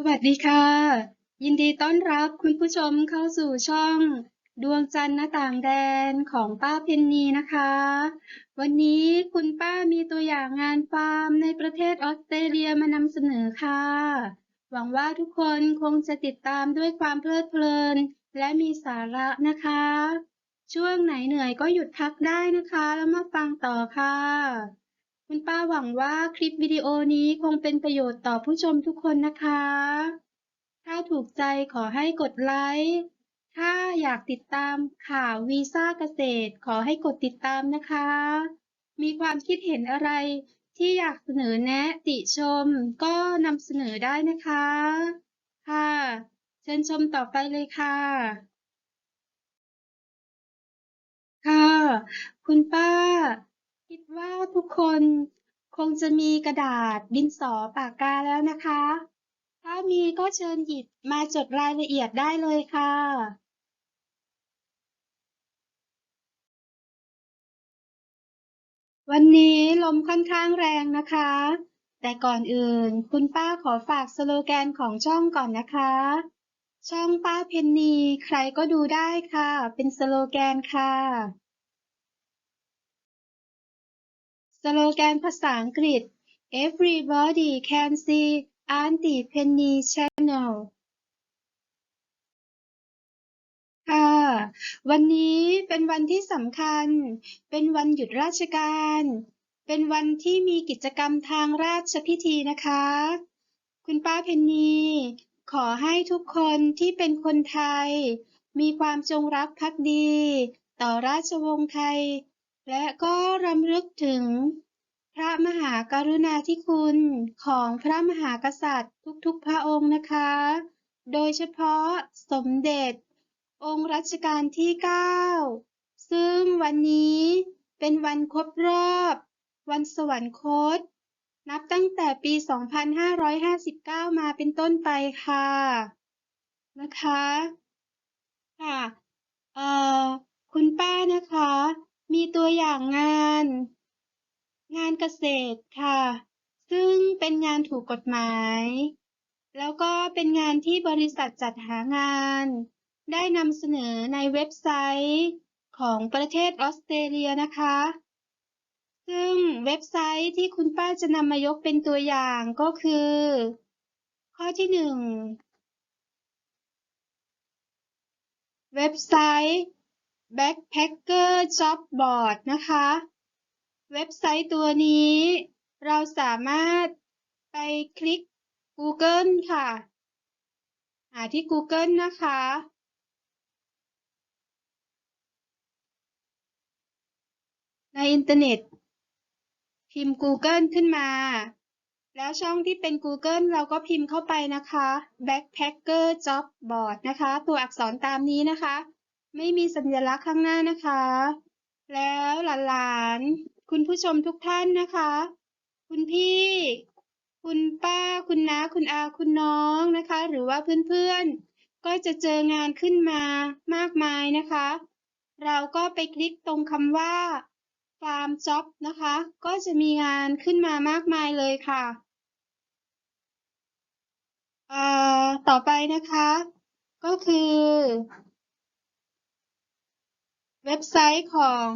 สวัสดีค่ะ ยินดีต้อนรับคุณผู้ชมเข้าสู่ช่อง ดวงจันทร์หน้าต่างแดนของป้าเพนนีนะคะ วันนี้คุณป้ามีตัวอย่างงานฟาร์มในประเทศออสเตรเลียมานำเสนอค่ะ หวังว่าทุกคนคงจะติดตามด้วยความเพลิดเพลิน และมีสาระนะคะ ช่วงไหนเหนื่อยก็หยุดพักได้นะคะ แล้วมาฟังต่อค่ะ คุณป้าหวังว่าคลิปวิดีโอนี้คงเป็นประโยชน์ต่อผู้ชมทุกคนนะคะ ถ้าถูกใจขอให้กดไลค์ ถ้าอยากติดตามข่าววีซ่าเกษตร ขอให้กดติดตามนะคะ มีความคิดเห็นอะไรที่อยากเสนอแนะติชมก็นำเสนอได้นะคะ ค่ะ เชิญชมต่อไปเลยค่ะ ค่ะ คุณป้า คิดว่าทุกคนคงจะมีกระดาษดินสอปากกาแล้วนะคะ ถ้ามีก็เชิญหยิบมาจดรายละเอียดได้เลยค่ะวันนี้ลมค่อนข้างแรงนะคะ แต่ก่อนอื่นคุณป้าขอฝากสโลแกนของช่องก่อนนะคะ ช่องป้าเพนนีใครก็ดูได้ค่ะ เป็นสโลแกนค่ะ สโลแกนภาษาอังกฤษ Everybody can see Auntie Penny Channel ค่ะ วันนี้เป็นวันที่สำคัญ เป็นวันหยุดราชการ เป็นวันที่มีกิจกรรมทางราชพิธีนะคะ คุณป้าเพนนีขอให้ทุกคนที่เป็นคนไทย มีความจงรักภักดี ต่อราชวงศ์ไทย และก็รำลึกถึงพระมหากรุณาธิคุณของพระมหากษัตริย์ทุกๆพระองค์นะคะ โดยเฉพาะสมเด็จ องค์รัชกาลที่ 9 ซึ่งวันนี้เป็นวันครบรอบ วันสวรรคต นับตั้งแต่ปี 2559 มาเป็นต้นไปค่ะ นะคะ ค่ะ เอ่อ คุณป้านะคะ มีตัวอย่างงาน งานเกษตรค่ะ ซึ่งเป็นงานถูกกฎหมาย แล้วก็เป็นงานที่บริษัทจัดหางาน ได้นำเสนอในเว็บไซต์ของประเทศออสเตรเลียนะคะ ซึ่งเว็บไซต์ที่คุณป้าจะนำมายกเป็นตัวอย่างก็คือ ข้อที่หนึ่งเว็บไซต์ Backpacker Job Board นะคะ เว็บไซต์ตัวนี้ เราสามารถไปคลิก Google ค่ะ หาที่ Google นะคะ ในอินเทอร์เน็ต พิมพ์ Google ขึ้นมา แล้วช่องที่เป็น Google เราก็พิมพ์เข้าไปนะคะ Backpacker Job Board นะคะ ตัวอักษรตามนี้นะคะ ไม่มีสัญลักษณ์ข้างหน้านะคะ แล้วหลานๆ คุณผู้ชมทุกท่านนะคะ คุณพี่ คุณป้า คุณน้า คุณอา คุณน้องนะคะ หรือว่าเพื่อนๆ ก็จะเจองานขึ้นมามากมายนะคะ เราก็ไปคลิกตรงคำว่า Farm Job นะคะ ก็จะมีงานขึ้นมามากมายเลยค่ะต่อไปนะคะ ก็คือ เว็บไซต์ของ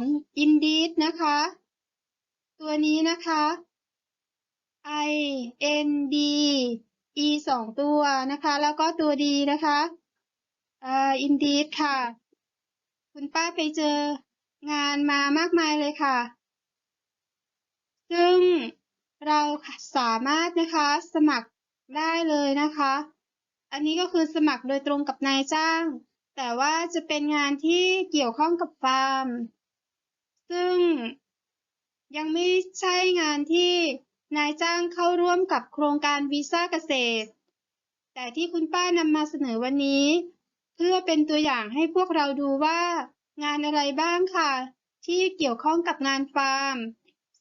Indeed นะคะ ตัวนี้นะคะ I N D E สองตัวนะคะ แล้วก็ตัวดีนะคะอ่า Indeed ค่ะ คุณป้าไปเจองานมามากมายเลยค่ะ ซึ่งเราสามารถนะคะสมัครได้เลยนะคะ อันนี้ก็คือสมัครโดยตรงกับนายจ้าง แต่ว่าจะเป็นงานที่เกี่ยวข้องกับฟาร์ม ซึ่งยังไม่ใช่งานที่นายจ้างเข้าร่วมกับโครงการวีซ่าเกษตร แต่ที่คุณป้านำมาเสนอวันนี้ เพื่อเป็นตัวอย่างให้พวกเราดูว่า งานอะไรบ้างค่ะ ที่เกี่ยวข้องกับงานฟาร์ม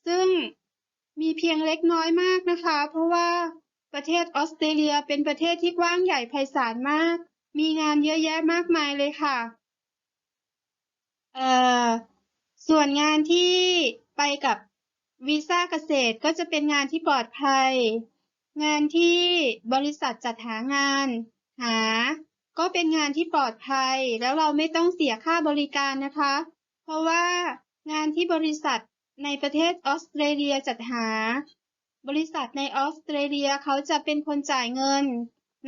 ซึ่งมีเพียงเล็กน้อยมากนะคะ เพราะว่าประเทศออสเตรเลียเป็นประเทศที่กว้างใหญ่ไพศาลมาก มีงานเยอะแยะมากมายเลยค่ะ เอ่อ ส่วนงานที่ไปกับวีซ่าเกษตรก็จะเป็นงานที่ปลอดภัย งานที่บริษัทจัดหางาน หา ก็เป็นงานที่ปลอดภัย แล้วเราไม่ต้องเสียค่าบริการนะคะ เพราะว่างานที่บริษัทในประเทศออสเตรเลียจัดหา บริษัทในออสเตรเลียเขาจะเป็นคนจ่ายเงิน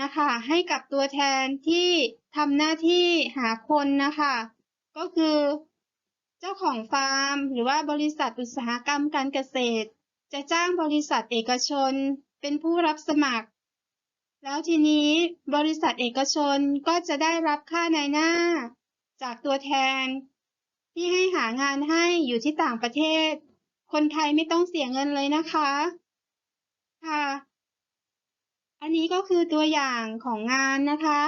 นะคะ ให้กับตัวแทนที่ทำหน้าที่หาคนนะคะ ก็คือเจ้าของฟาร์ม หรือว่าบริษัทอุตสาหกรรมการเกษตร จะจ้างบริษัทเอกชน เป็นผู้รับสมัคร แล้วทีนี้บริษัทเอกชนก็จะได้รับค่าในหน้า จากตัวแทน ที่ให้หางานให้อยู่ที่ต่างประเทศ คนไทยไม่ต้องเสียเงินเลยนะคะค่ะ อันนี้ก็คือตัวอย่างของงานนะคะ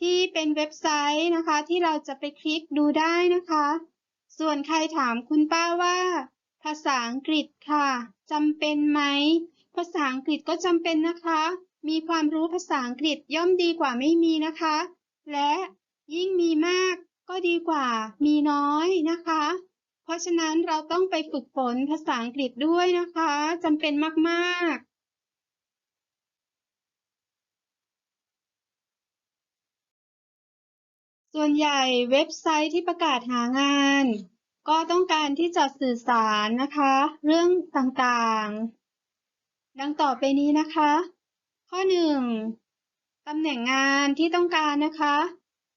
ที่เป็นเว็บไซต์นะคะที่เราจะไปคลิกดูได้นะคะ ส่วนใครถามคุณป้าว่า ภาษาอังกฤษค่ะจำเป็นไหม ภาษาอังกฤษก็จำเป็นนะคะ มีความรู้ภาษาอังกฤษย่อมดีกว่าไม่มีนะคะ และยิ่งมีมากก็ดีกว่ามีน้อยนะคะ เพราะฉะนั้นเราต้องไปฝึกฝนภาษาอังกฤษด้วยนะคะจำเป็นมากๆ ส่วนใหญ่เว็บไซต์ที่ประกาศหางาน ก็ต้องการที่จะสื่อสารนะคะ เรื่องต่างๆ ดังต่อไปนี้นะคะ ข้อหนึ่งตำแหน่งงานที่ต้องการนะคะ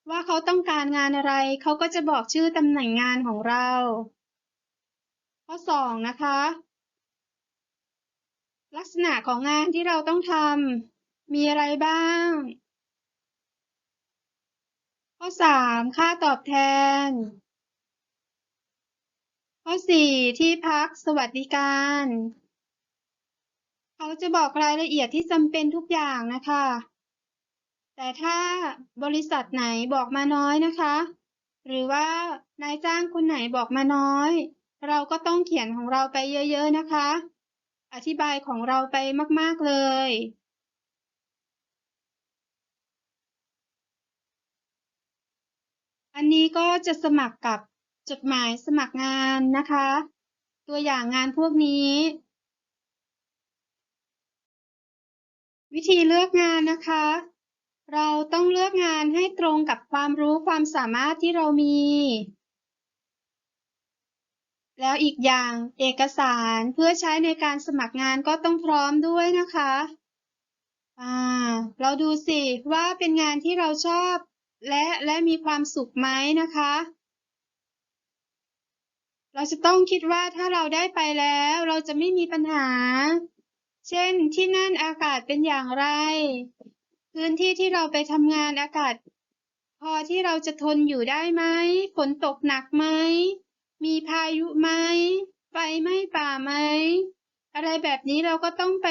ว่าเขาต้องการงานอะไร เขาก็จะบอกชื่อตำแหน่งงานของเรา ข้อสองนะคะ ลักษณะของงานที่เราต้องทำมีอะไรบ้าง ข้อสามค่าตอบแทน ข้อสี่ที่พักสวัสดิการ เขาจะบอกรายละเอียดที่จำเป็นทุกอย่างนะคะ แต่ถ้าบริษัทไหนบอกมาน้อยนะคะ หรือว่านายจ้างคนไหนบอกมาน้อย เราก็ต้องเขียนของเราไปเยอะๆนะคะ อธิบายของเราไปมากๆเลย อันนี้ก็จะสมัครกับจดหมายสมัครงานนะคะ ตัวอย่างงานพวกนี้ วิธีเลือกงานนะคะ เราต้องเลือกงานให้ตรงกับความรู้ความสามารถที่เรามี แล้วอีกอย่างเอกสารเพื่อใช้ในการสมัครงานก็ต้องพร้อมด้วยนะคะ อ่า เราดูสิว่าเป็นงานที่เราชอบ และและมีความสุขไหมนะคะ เราจะต้องคิดว่าถ้าเราได้ไปแล้วเราจะไม่มีปัญหา เช่นที่นั่นอากาศเป็นอย่างไร พื้นที่ที่เราไปทำงานอากาศ พอที่เราจะทนอยู่ได้ไหมฝนตกหนักไหมมีพายุไหมไฟไหม้ป่าไหมอะไรแบบนี้เราก็ต้องไป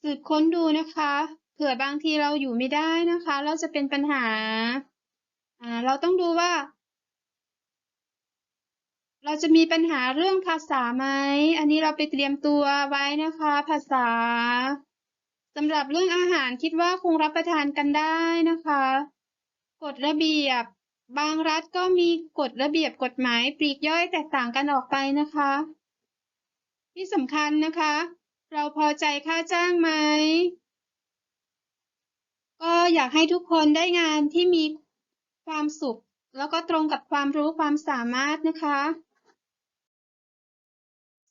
สืบค้นดูนะคะ ผื่อบางทีเราอยู่ไม่ได้นะคะ เราจะเป็นปัญหา อ่า เราต้องดูว่า เราจะมีปัญหาเรื่องภาษาไหม อันนี้เราไปเตรียมตัวไว้นะคะ ภาษาสำหรับเรื่องอาหารคิดว่าคงรับประทานกันได้นะคะ กฎระเบียบบางรัฐก็มีกฎระเบียบกฎหมายปลีกย่อยแตกต่างกันออกไปนะคะ ที่สำคัญนะคะ เราพอใจค่าจ้างไหม อยากให้ทุกคนได้งานที่มีความสุข แล้วก็ตรงกับความรู้ความสามารถนะคะ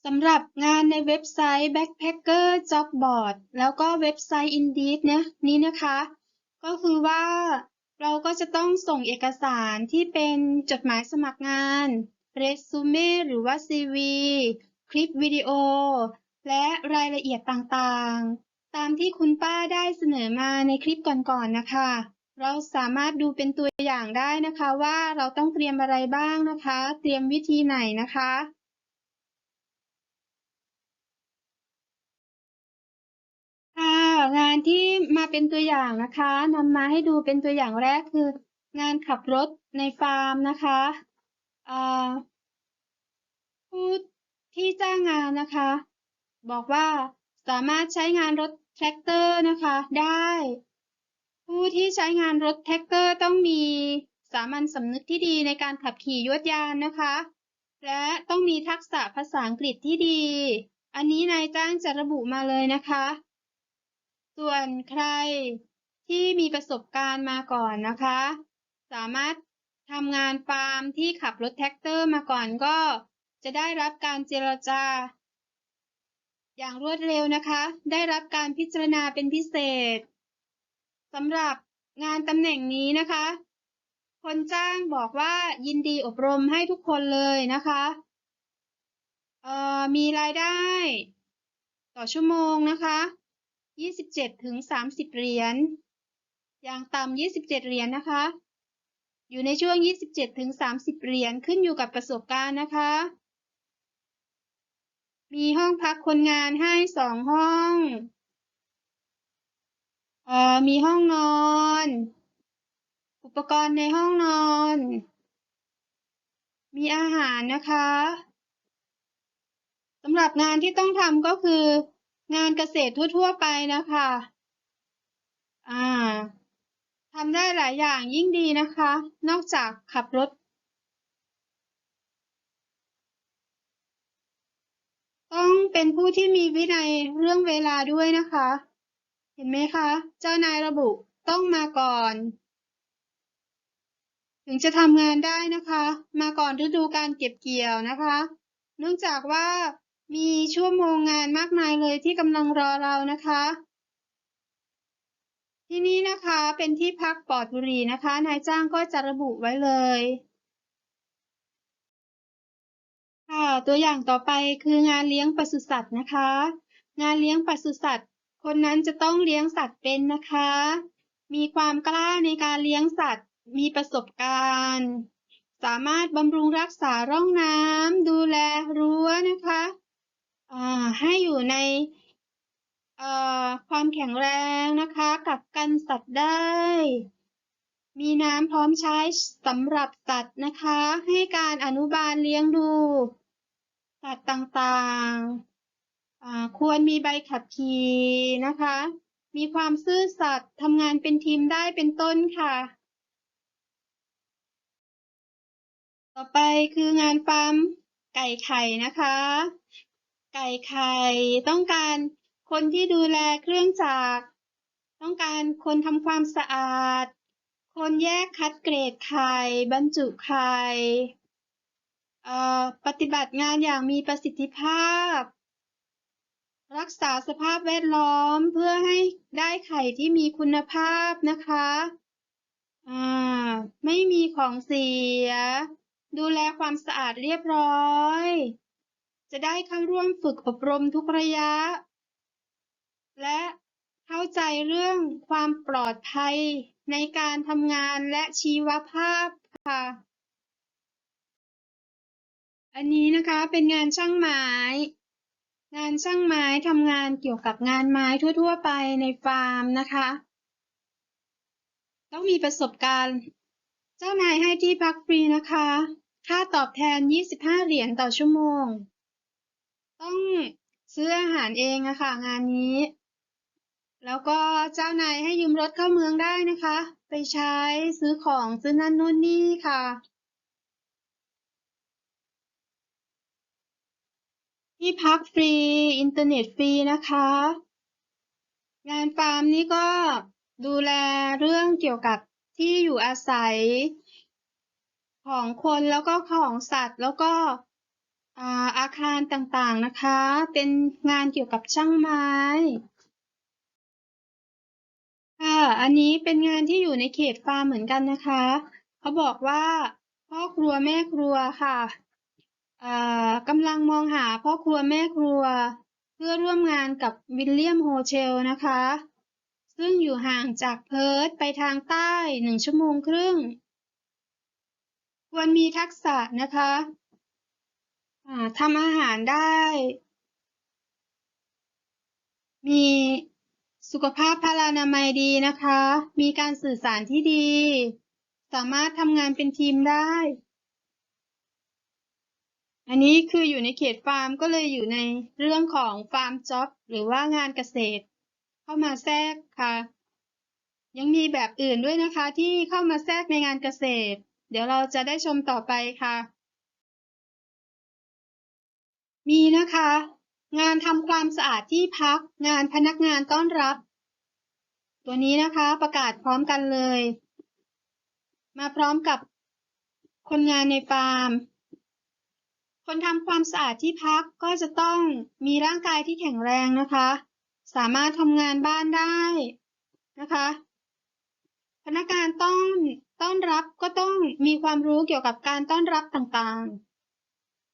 สำหรับงานในเว็บไซต์ Backpacker Job Board แล้วก็เว็บไซต์ Indeed เนี่ยนี้นะคะ ก็คือว่าเราก็จะต้องส่งเอกสารที่เป็นจดหมายสมัครงานเรซูเม่หรือว่า CV คลิปวิดีโอ และรายละเอียดต่าง ตามที่คุณป้าได้เสนอมาในคลิปก่อนๆนะคะ เราสามารถดูเป็นตัวอย่างได้นะคะว่าเราต้องเตรียมอะไรบ้างนะคะ เตรียมวิธีไหนนะคะค่ะงานที่มาเป็นตัวอย่างนะคะนำมาให้ดูเป็นตัวอย่างแรกคือ งานขับรถในฟาร์มนะคะผู้ที่จ้างงานนะคะ บอกว่าสามารถใช้งานรถ แทรกเตอร์นะคะ ได้ ผู้ที่ใช้งานรถแท็กเตอร์ต้องมีสามัญสำนึกที่ดีในการขับขี่ยวดยานนะคะ และต้องมีทักษะภาษาอังกฤษที่ดี อันนี้นายจ้างจะระบุมาเลยนะคะ ส่วนใครที่มีประสบการณ์มาก่อนนะคะ สามารถทำงานฟาร์มที่ขับรถแท็กเตอร์มาก่อนก็ จะได้รับการเจรจา อย่างรวดเร็วนะคะ ได้รับการพิจารณาเป็นพิเศษสำหรับงานตำแหน่งนี้นะคะ คนจ้างบอกว่ายินดีอบรมให้ทุกคนเลยนะคะเอ่อมีรายได้ ต่อชั่วโมงนะคะ 27 ถึง 30 เหรียญ อย่างต่ำ 27 เหรียญนะคะ อยู่ในช่วง 27 ถึง 30 เหรียญ ขึ้นอยู่กับประสบการณ์นะคะ มีห้องพักคนงานให้สองห้องเอ่อมีห้องนอน อุปกรณ์ในห้องนอน มีอาหารนะคะสำหรับงานที่ต้องทำก็คืองานเกษตรทั่ว ๆ ไปนะคะ อ่าทำได้หลายอย่างยิ่งดีนะคะ นอกจากขับรถ ต้องเป็นผู้ที่มีวินัยเรื่องเวลาด้วยนะคะ เห็นไหมคะ เจ้านายระบุต้องมาก่อน ถึงจะทำงานได้นะคะ มาก่อนฤดูการเก็บเกี่ยวนะคะ เนื่องจากว่ามีชั่วโมงงานมากมายเลยที่กำลังรอเรานะคะ ที่นี่นะคะเป็นที่พักปลอดบุหรี่นะคะ นายจ้างก็จะระบุไว้เลย ค่ะตัวอย่างต่อไปคืองานเลี้ยงปศุสัตว์นะคะ งานเลี้ยงปศุสัตว์ คนนั้นจะต้องเลี้ยงสัตว์เป็นนะคะ มีความกล้าในการเลี้ยงสัตว์ มีประสบการณ์ สามารถบำรุงรักษาร่องน้ำดูแลรั้วนะคะให้อยู่ในความแข็งแรงนะคะกักกันสัตว์ได้ มีน้ำพร้อมใช้สำหรับสัตว์นะคะ ให้การอนุบาลเลี้ยงดู สัตว์ต่างๆ ควรมีใบขับขี่นะคะ มีความซื่อสัตย์ทำงานเป็นทีมได้เป็นต้นค่ะ ต่อไปคืองานฟาร์มไก่ไข่นะคะ ไก่ไข่ต้องการคนที่ดูแลเครื่องจักร ต้องการคนทำความสะอาด คนแยกคัดเกรดไข่บรรจุไข่ ปฏิบัติงานอย่างมีประสิทธิภาพ รักษาสภาพแวดล้อมเพื่อให้ได้ไข่ที่มีคุณภาพนะคะไม่มีของเสีย ดูแลความสะอาดเรียบร้อย จะได้เข้าร่วมฝึกอบรมทุกระยะ และเข้าใจเรื่องความปลอดภัยในการทำงานและชีวภาพค่ะ อันนี้นะคะเป็นงานช่างไม้ งานช่างไม้ทำงานเกี่ยวกับงานไม้ทั่ว ๆ ไปในฟาร์มนะคะ ต้องมีประสบการณ์ เจ้านายให้ที่พักฟรีนะคะ ค่าตอบแทน 25 เหรียญต่อชั่วโมง ต้องซื้ออาหารเองอะค่ะงานนี้ แล้วก็เจ้านายให้ยืมรถเข้าเมืองได้นะคะ ไปใช้ซื้อของซื้อนั่นนู่นนี่ค่ะ ที่พักฟรี อินเทอร์เน็ตฟรีนะคะ งานฟาร์มนี้ก็ดูแลเรื่องเกี่ยวกับที่อยู่อาศัยของคนแล้วก็ของสัตว์แล้วก็อาอาคารต่างๆนะคะ เป็นงานเกี่ยวกับช่างไม้ค่ะอันนี้เป็นงานที่อยู่ในเขตฟาร์มเหมือนกันนะคะ เขาบอกว่าพ่อครัวแม่ครัวค่ะ กำลังมองหาพ่อครัวแม่ครัว เพื่อร่วมงานกับวิลเลียมโฮเชลนะคะ ซึ่งอยู่ห่างจากเพิร์ธไปทางใต้หนึ่งชั่วโมงครึ่ง ควรมีทักษะนะคะทำอาหารได้ มีสุขภาพพลานามัยดีนะคะ มีการสื่อสารที่ดี สามารถทำงานเป็นทีมได้ อันนี้คืออยู่ในเขตฟาร์มก็เลยอยู่ในเรื่องของฟาร์มจ็อบหรือว่างานเกษตร เข้ามาแทรกค่ะ ยังมีแบบอื่นด้วยนะคะที่เข้ามาแทรกในงานเกษตร เดี๋ยวเราจะได้ชมต่อไปค่ะ มีนะคะ งานทำความสะอาดที่พัก งานพนักงานต้อนรับ ตัวนี้นะคะประกาศพร้อมกันเลย มาพร้อมกับคนงานในฟาร์ม คนทำความสะอาดที่พักก็จะต้องมีร่างกายที่แข็งแรงนะคะ สามารถทำงานบ้านได้นะคะ พนักงานต้อนต้อนรับก็ต้องมีความรู้เกี่ยวกับการต้อนรับต่าง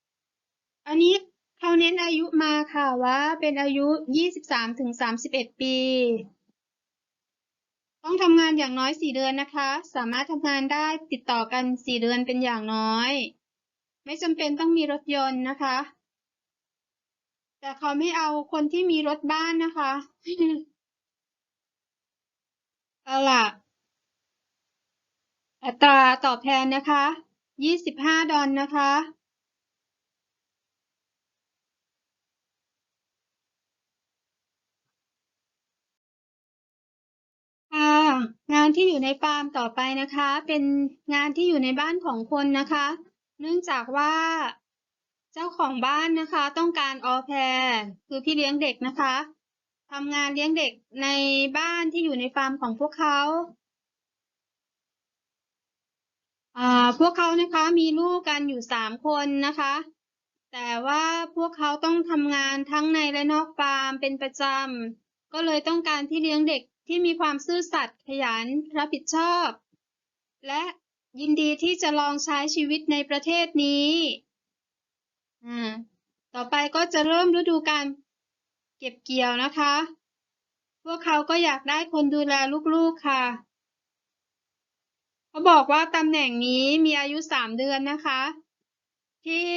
ๆ อันนี้เขาเน้นอายุมาค่ะว่าเป็นอายุ 23ถึง31 ปี ต้องทำงานอย่างน้อย 4 เดือนนะคะ สามารถทำงานได้ติดต่อกัน 4 เดือนเป็นอย่างน้อย ไม่จำเป็นต้องมีรถยนต์นะคะ แต่เขาไม่เอาคนที่มีรถบ้านนะคะเอาล่ะ อัตราตอบแทนนะคะ25ดอลนะคะงานที่อยู่ในฟาร์มต่อไปนะคะ เป็นงานที่อยู่ในบ้านของคนนะคะ เนื่องจากว่าเจ้าของบ้านนะคะ ต้องการออแพรคือพี่เลี้ยงเด็กนะคะทำงานเลี้ยงเด็กในบ้านที่อยู่ในฟาร์มของพวกเขาอ่าพวกเขานะคะมีลูกกันอยู่สามคนนะคะ แต่ว่าพวกเขาต้องทำงานทั้งในและนอกฟาร์มเป็นประจำก็เลยต้องการที่เลี้ยงเด็กที่มีความซื่อสัตย์ขยันรับผิดชอบ และ ยินดีที่จะลองใช้ชีวิตในประเทศนี้อ่าต่อไปก็จะเริ่มฤดูการเก็บเกี่ยวนะคะ พวกเขาก็อยากได้คนดูแลลูกๆค่ะ เขาบอกว่าตำแหน่งนี้มีอายุสามเดือนนะคะ ที่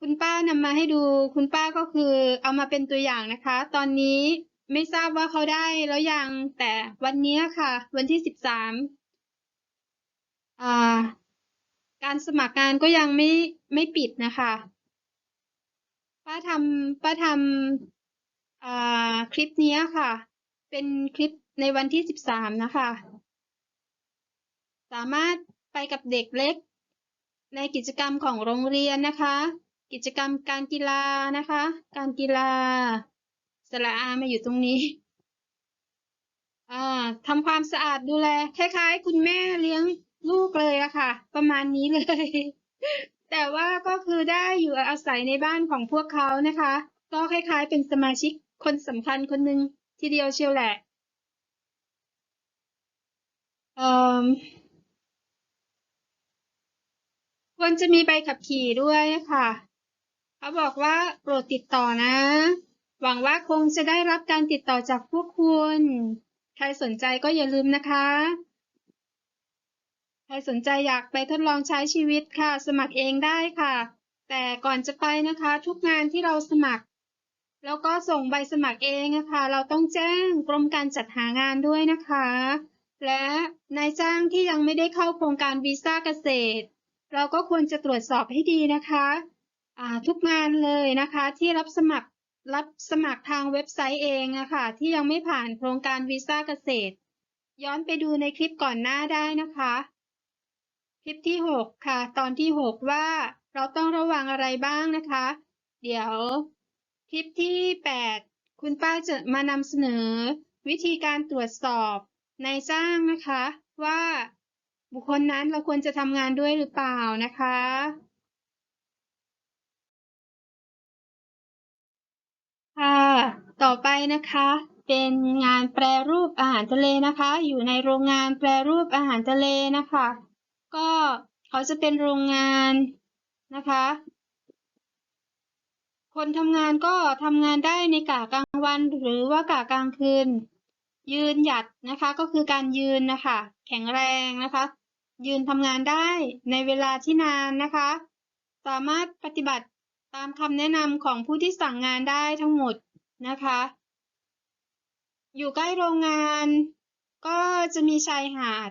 คุณป้านำมาให้ดูคุณป้าก็คือเอามาเป็นตัวอย่างนะคะ ตอนนี้ไม่ทราบว่าเขาได้แล้วยังแต่วันนี้ค่ะ วันที่สิบสาม การสมัครงานก็ยังไม่ไม่ปิดนะคะ ป้าทำป้าทำอ่าคลิปนี้ค่ะ เป็นคลิปในวันที่สิบสามนะคะ สามารถไปกับเด็กเล็ก ในกิจกรรมของโรงเรียนนะคะ กิจกรรมการกีฬานะคะ การกีฬาสระอามาอยู่ตรงนี้อ่าทำความสะอาดดูแลคล้ายๆ คุณแม่เลี้ยง ลูกเลยอะค่ะ ประมาณนี้เลย แต่ว่าก็คือได้อยู่อาศัยในบ้านของพวกเขานะคะ ก็คล้ายๆ เป็นสมาชิกคนสำคัญคนหนึ่งทีเดียวเชียวแหละควรจะมีใบขับขี่ด้วยค่ะ เขาบอกว่าโปรดติดต่อนะ หวังว่าคงจะได้รับการติดต่อจากพวกคุณ ใครสนใจก็อย่าลืมนะคะ รสนใจอยากไปทดลองใช้ชีวิตค่ะ สมัครเองได้ค่ะ แต่ก่อนจะไปนะคะ ทุกงานที่เราสมัคร แล้วก็ส่งใบสมัครเองนะคะ เราต้องแจ้งกรมการจัดหางานด้วยนะคะ และนายจ้างที่ยังไม่ได้เข้าโครงการวีซ่าเกษตร เราก็ควรจะตรวจสอบให้ดีนะคะทุกงานเลยนะคะที่รับสมัครรับสมัครทางเว็บไซต์เองอะค่ะที่ยังไม่ผ่านโครงการวีซ่าเกษตร ย้อนไปดูในคลิปก่อนหน้าได้นะคะ คลิปที่ 6 ค่ะ ตอนที่ 6 ว่าเราต้องระวังอะไรบ้างนะคะ เดี๋ยวคลิปที่ 8 คุณป้าจะมานำเสนอ วิธีการตรวจสอบนายจ้างนะคะ ว่าบุคคลนั้นเราควรจะทำงานด้วยหรือเปล่านะคะค่ะต่อไปนะคะ เป็นงานแปรรูปอาหารทะเลนะคะ อยู่ในโรงงานแปรรูปอาหารทะเลนะคะ ก็เขาจะเป็นโรงงานนะคะ คนทำงานก็ทำงานได้ในกะกลางวันหรือว่ากะกลางคืน ยืนหยัดนะคะ ก็คือการยืนนะคะ แข็งแรงนะคะ ยืนทำงานได้ในเวลาที่นานนะคะ สามารถปฏิบัติตามคำแนะนำของผู้ที่สั่งงานได้ทั้งหมดนะคะ อยู่ใกล้โรงงานก็จะมีชายหาด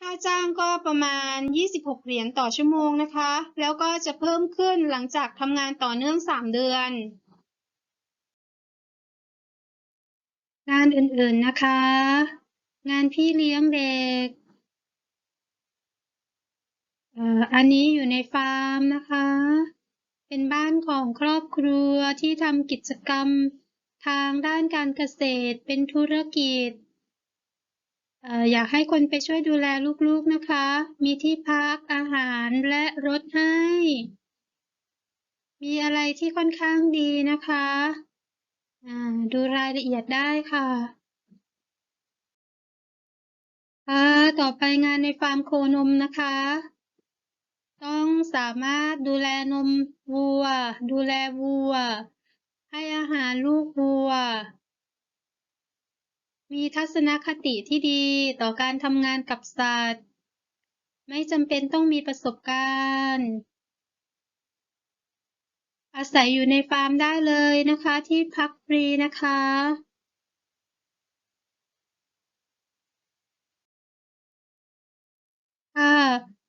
ค่าจ้างก็ประมาณ 26 เหรียญต่อชั่วโมงนะคะ แล้วก็จะเพิ่มขึ้นหลังจากทำงานต่อเนื่อง 3 เดือน งานอื่นๆนะคะ งานพี่เลี้ยงเด็กอ่ออันนี้อยู่ในฟาร์มนะคะ เป็นบ้านของครอบครัวที่ทำกิจกรรมทางด้านการเกษตร เป็นธุรกิจ เอ่ออยากให้คนไปช่วยดูแลลูกๆนะคะ มีที่พักอาหารและรถให้ มีอะไรที่ค่อนข้างดีนะคะอ่าดูรายละเอียดได้ค่ะอ่าต่อไปงานในฟาร์มโคนมนะคะ ต้องสามารถดูแลนมวัว ดูแลวัว ให้อาหารลูกวัว มีทัศนคติที่ดีต่อการทำงานกับสัตว์ ไม่จำเป็นต้องมีประสบการณ์ อาศัยอยู่ในฟาร์มได้เลยนะคะ ที่พักฟรีนะคะค่ะ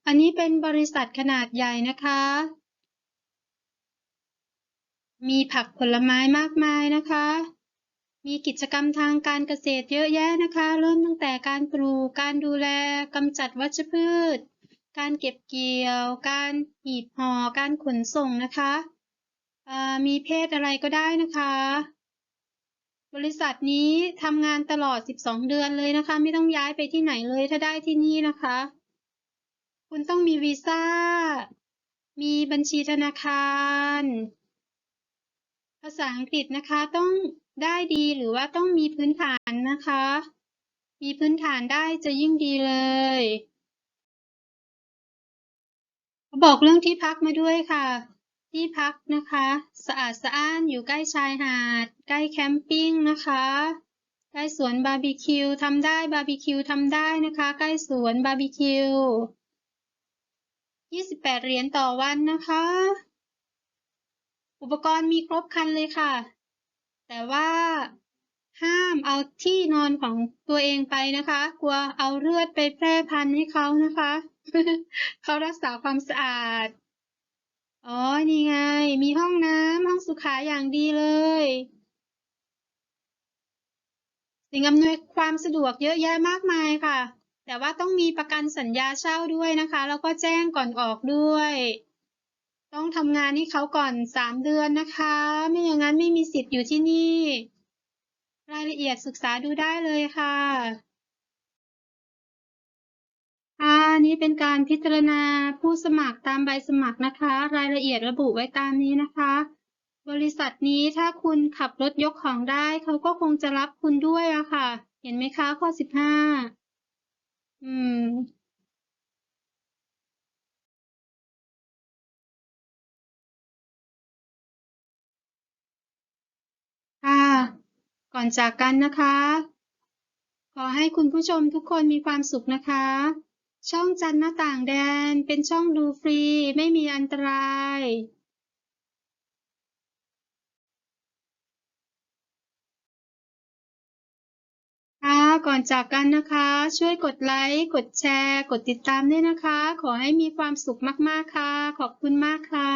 อันนี้เป็นบริษัทขนาดใหญ่นะคะ มีผักผลไม้มากมายนะคะ มีกิจกรรมทางการเกษตรเยอะแยะนะคะ เริ่มตั้งแต่การปลูก การดูแลกำจัดวัชพืช การเก็บเกี่ยว การหีบห่อ การขนส่งนะคะมีเพศอะไรก็ได้นะคะ บริษัทนี้ทำงานตลอด 12 เดือนเลยนะคะ ไม่ต้องย้ายไปที่ไหนเลยถ้าได้ที่นี่นะคะ คุณต้องมีวีซ่า มีบัญชีธนาคาร ภาษาอังกฤษนะคะต้อง ได้ดีหรือว่าต้องมีพื้นฐานนะคะ มีพื้นฐานได้จะยิ่งดีเลย บอกเรื่องที่พักมาด้วยค่ะ ที่พักนะคะ สะอาดสะอ้านอยู่ใกล้ชายหาด ใกล้แคมปิ้งนะคะใกล้สวนบาร์บีคิวทำได้บาร์บีคิวทำได้นะคะ ใกล้สวนบาร์บีคิว28 เหรียญต่อวันนะคะ อุปกรณ์มีครบคันเลยค่ะ แต่ว่าห้ามเอาที่นอนของตัวเองไปนะคะ กลัวเอาเลือดไปแพร่พันธุ์ให้เขานะคะ เขารักษาความสะอาด อ๋อ นี่ไง มีห้องน้ำห้องสุขาอย่างดีเลย สิ่งอำนวยความสะดวกเยอะแยะมากมายค่ะ แต่ว่าต้องมีประกันสัญญาเช่าด้วยนะคะ แล้วก็แจ้งก่อนออกด้วย ต้องทำงานให้เขาก่อนสามเดือนนะคะ ไม่อย่างนั้นไม่มีสิทธิ์อยู่ที่นี่ รายละเอียดศึกษาดูได้เลยค่ะอันนี้เป็นการพิจารณาผู้สมัครตามใบสมัครนะคะ รายละเอียดระบุไว้ตามนี้นะคะ บริษัทนี้ถ้าคุณขับรถยกของได้ เขาก็คงจะรับคุณด้วยอะค่ะ เห็นไหมคะข้อสิบห้าอืม ค่ะ ก่อนจากกันนะคะ ขอให้คุณผู้ชมทุกคนมีความสุขนะคะ ช่องจันหน้าต่างแดนเป็นช่องดูฟรีไม่มีอันตรายค่ะก่อนจากกันนะคะ ช่วยกดไลค์กดแชร์ กดติดตามด้วยนะคะ ขอให้มีความสุขมากๆค่ะ ขอบคุณมากค่ะ